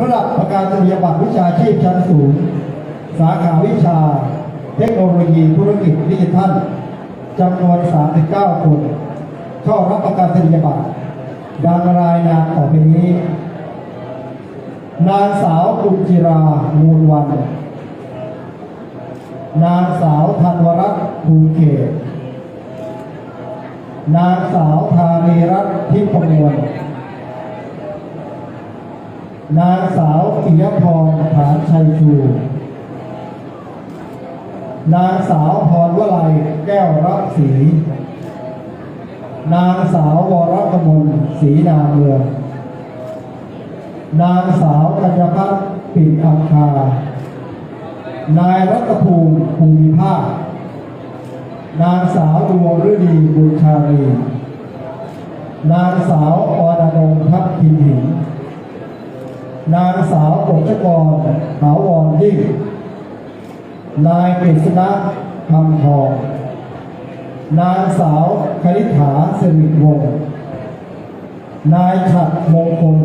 ระดับประกาศนียบัตรวิชาชีพชั้นสูง สาขาวิชา เทคโนโลยีธุรกิจดิจิทัลจำนวน 39 คน เข้ารับประกาศนียบัตรดังรายนามต่อไปนี้ นางสาวกุญจิรา มูลวัน นางสาวธันวรัตน์ภูเขตนางสาวธานทิพมวล นางสาวปิยพรฐานชัยชูนางสาวพรวลัยแก้วรักศรีนางสาววรกมลศรีนาเมือง นางสาวกัญญพัฒน์ปิ่นอังคานายรัตภูมิภูมิภาค นางสาวดวงฤดีบุญชาลี นางสาวอรนงทัพทินหิน นางสาวกฤกรหาวรยิ่ง นายกฤษณะคำทอง นางสาวคณิษฐาสิริวงศ์นายฉัดมงคล